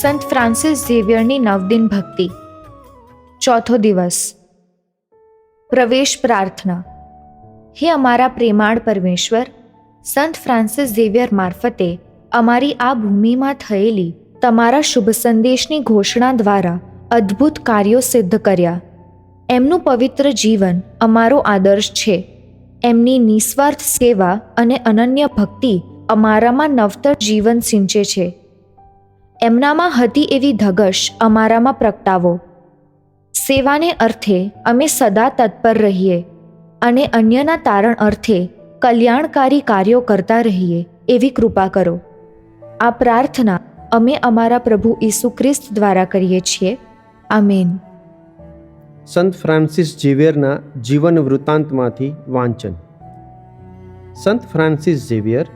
સંત ફ્રાન્સિસ ઝેવિયરની નવદિન ભક્તિ. ચોથો દિવસ. પ્રવેશ પ્રાર્થના. હે અમારા પ્રેમાળ પરમેશ્વર, સંત ફ્રાન્સિસ ઝેવિયર મારફતે અમારી આ ભૂમિમાં થયેલી તમારા શુભ સંદેશની ઘોષણા દ્વારા અદ્ભુત કાર્યો સિદ્ધ કર્યા. એમનું પવિત્ર જીવન અમારો આદર્શ છે. એમની નિસ્વાર્થ સેવા અને અનન્ય ભક્તિ અમારામાં નવતર જીવન સિંચે છે. એમનામાં હતી એવી ધગશ અમારામાં પ્રગટાવો. સેવાને અર્થે અમે સદા તત્પર રહીએ અને અન્યના તારણ અર્થે કલ્યાણકારી કાર્યો કરતા રહીએ એવી કૃપા કરો. આ પ્રાર્થના અમે અમારા પ્રભુ ઈસુ ખ્રિસ્ત દ્વારા કરીએ છીએ. આમેન. સંત ફ્રાન્સિસ ઝેવિયરના જીવન વૃત્તાંતમાંથી વાંચન. સંત ફ્રાન્સિસ ઝેવિયર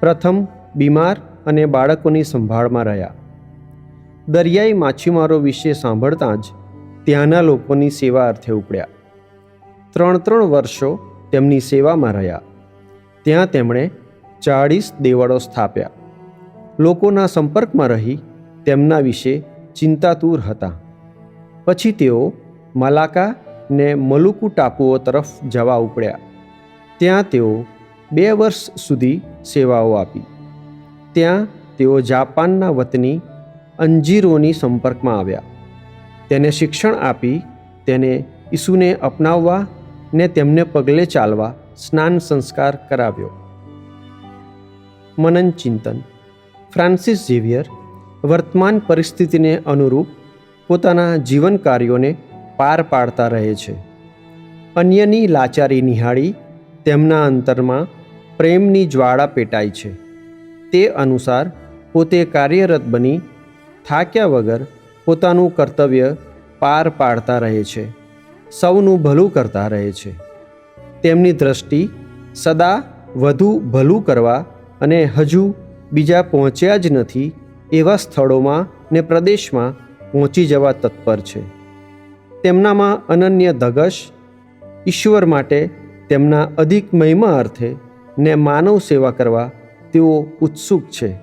પ્રથમ બીમાર અને બાળકોની સંભાળમાં રહ્યા. દરિયાઈ માછીમારો વિશે સાંભળતા જ ત્યાંના લોકોની સેવા અર્થે ઉપડ્યા. ત્રણ ત્રણ વર્ષો તેમની સેવામાં રહ્યા. ત્યાં તેમણે ચાળીસ દેવળો સ્થાપ્યા. લોકોના સંપર્કમાં રહી તેમના વિશે ચિંતાતુર હતા. પછી તેઓ મલાકા ને મલુકુ ટાપુઓ તરફ જવા ઉપડ્યા. ત્યાં તેઓ બે વર્ષ સુધી સેવાઓ આપી. ત્યાં તેઓ જાપાનના વતની અંજીરોની સંપર્કમાં આવ્યા. તેને શિક્ષણ આપી, તેને ઈસુને અપનાવવા ને તેમને પગલે ચાલવા સ્નાન સંસ્કાર કરાવ્યો. મનન ચિંતન. ફ્રાન્સિસ ઝેવિયર વર્તમાન પરિસ્થિતિને અનુરૂપ પોતાના જીવન કાર્યોને પાર પાડતા રહે છે. અન્યની લાચારી નિહાળી તેમના અંતરમાં પ્રેમની જ્વાળા પેટાય છે. તે અનુસાર પોતે કાર્યરત બની થાક્યા વગર પોતાનું કર્તવ્ય પાર પાડતા રહે છે. સૌનું ભલું કરતા રહે છે. તેમની દ્રષ્ટિ સદા વધુ ભલું કરવા અને હજુ બીજા પહોંચ્યા જ નથી એવા સ્થળોમાં ને પ્રદેશમાં પહોંચી જવા તત્પર છે. તેમનામાં અનન્ય ધગશ ઈશ્વર માટે તેમના અધિક મહિમા અર્થે ને માનવ સેવા કરવા તેઓ ઉત્સુક છે.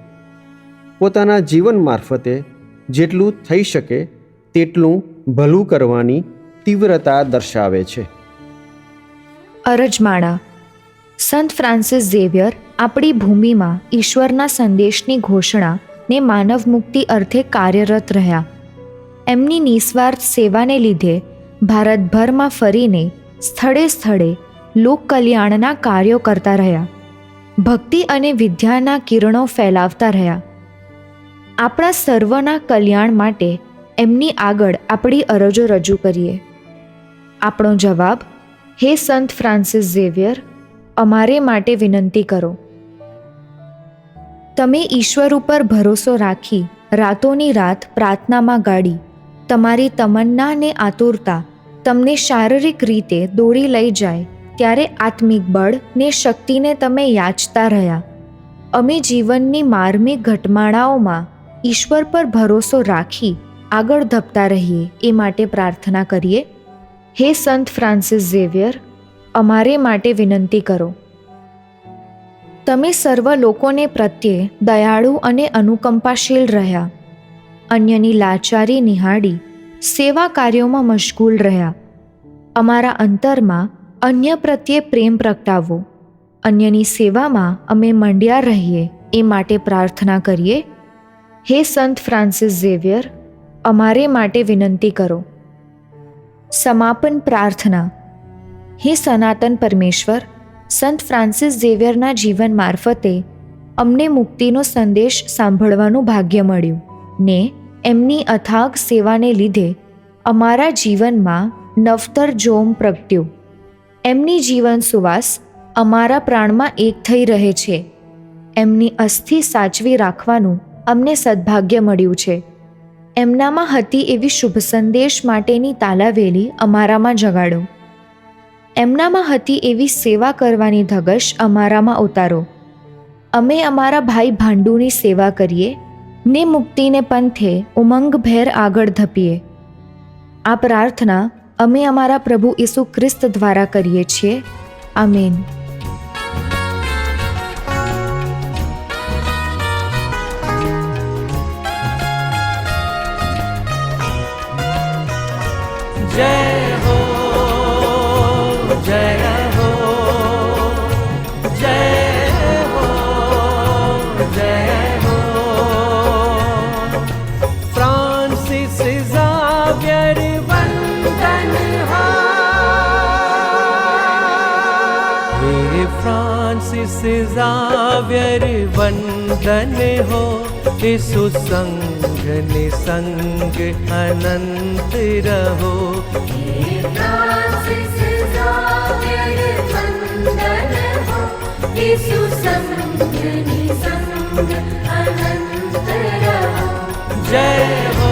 પોતાના જીવન મારફતે જેટલું થઈ શકે તેટલું ભલું કરવાની તીવ્રતા દર્શાવે છે. અરજમાળા, સંત ફ્રાન્સિસ ઝેવિયર આપણી ભૂમિમાં ઈશ્વરના સંદેશની ઘોષણા ને માનવ મુક્તિ અર્થે કાર્યરત રહ્યા. એમની નિસ્વાર્થ સેવાને લીધે ભારતભરમાં ફરીને સ્થળે સ્થળે લોક કલ્યાણના કાર્યો કરતા રહ્યા. ભક્તિ અને વિદ્યાના કિરણો ફેલાવતા રહ્યા. આપણા સર્વના કલ્યાણ માટે એમની આગળ આપણી અરજો રજૂ કરીએ. આપણો જવાબ, હે સંત ફ્રાન્સિસ ઝેવિયર, અમારે માટે વિનંતી કરો. તમે ઈશ્વર ઉપર ભરોસો રાખી રાતોની રાત પ્રાર્થનામાં ગાડી, તમારી તમન્ના ને આતુરતા તમને શારીરિક રીતે દોડી લઈ જાય, ત્યારે આત્મિક બળ ને શક્તિને તમે યાચતા રહ્યા. અમે જીવનની માર્મિક ઘટમાળાઓમાં ઈશ્વર પર ભરોસો રાખી આગળ ધપતા રહીએ, એ માટે પ્રાર્થના કરીએ. હે સંત ફ્રાન્સિસ ઝેવિયર, અમારે માટે વિનંતી કરો. તમે સર્વ લોકોને પ્રત્યે દયાળુ અને અનુકંપાશીલ રહ્યા. અન્યની લાચારી નિહાળી સેવા કાર્યોમાં મશગુલ રહ્યા. અમારા અંતરમાં અન્ય પ્રત્યે પ્રેમ પ્રગટાવો. અન્યની સેવામાં અમે મંડ્યા રહીએ, એ માટે પ્રાર્થના કરીએ. હે સંત ફ્રાન્સિસ ઝેવિયર, અમારે માટે વિનંતી કરો. સમાપન પ્રાર્થના. હે સનાતન પરમેશ્વર, સંત ફ્રાન્સિસ ઝેવિયરના જીવન મારફતે અમને મુક્તિનો સંદેશ સાંભળવાનું ભાગ્ય મળ્યું. ને એમની અથાગ સેવાને લીધે અમારા જીવનમાં નવતર જોમ પ્રગટ્યું. એમની જીવન સુવાસ અમારા પ્રાણમાં એક થઈ રહે છે. એમની અસ્થિ સાચવી રાખવાનું અમને સદભાગ્ય મળ્યું છે. એમનામાં હતી એવી શુભ સંદેશ માટેની તાલાવેલી અમારામાં જગાડો. એમનામાં હતી એવી સેવા કરવાની ધગશ અમારામાં ઉતારો. અમે અમારા ભાઈ ભાંડુની સેવા કરીએ, ને મુક્તિને પંથે ઉમંગભેર આગળ ધપીએ. આ પ્રાર્થના અમે અમારા પ્રભુ ઈસુ ખ્રિસ્ત દ્વારા કરીએ છીએ. આમેન. जय हो जयो जय हो जय फ्रान्सिरि बन्दन फ़्रन्सिसाव्यरि बन्दन हो सुसङ्ग यीशु संग निसंग अनंत रहो जय हो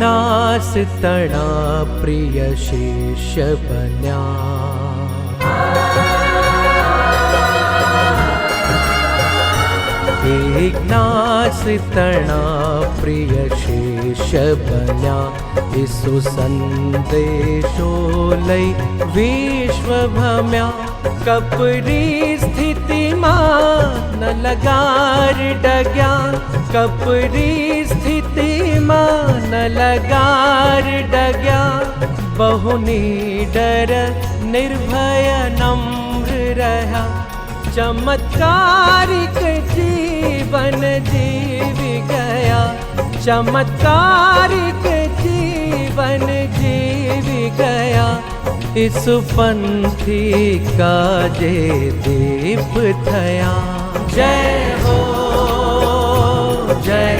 णा प्रियशेषपन्यासितणा प्रियशेषपन्या विसुसन्तेशोलै विश्वभम्या कपरी स्थिति માં ન લગાર ડગ્યા કપરી સ્થિતિમાં ન લગાર ડગ્યા બહુ નિડર નિર્ભય નમ્ર રહ્યા ચમત્કારિક જીવન જીવી ગયા ચમત્કારિક જીવન જીવી ગયા इस पंथी का जे दीप थया जय हो जय हो जय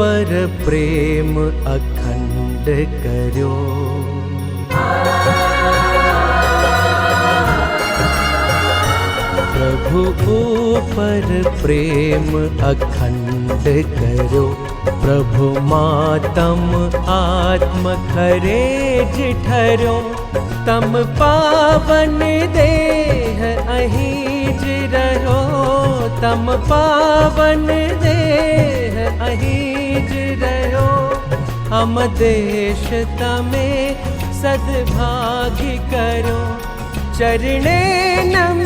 ઉપર પ્રેમ અખંડ કર્યો પ્રભુ ઉપર પ્રેમ અખંડ કર્યો પ્રભુ માતમ આત્મ ખરે જ ઠર્યો તમ પાવન દેહ અહીં જ રહો તમ પાવન દેહ અહીં જ રહો અમ દેશ તમે સદભાગી કરો ચરણે નમીએ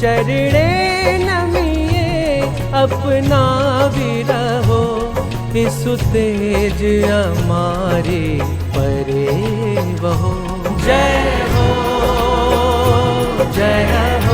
ચરણે નમીએ અપના વિરહો ઈસુ તેજ અમારી પરે વહો જય હો જય હો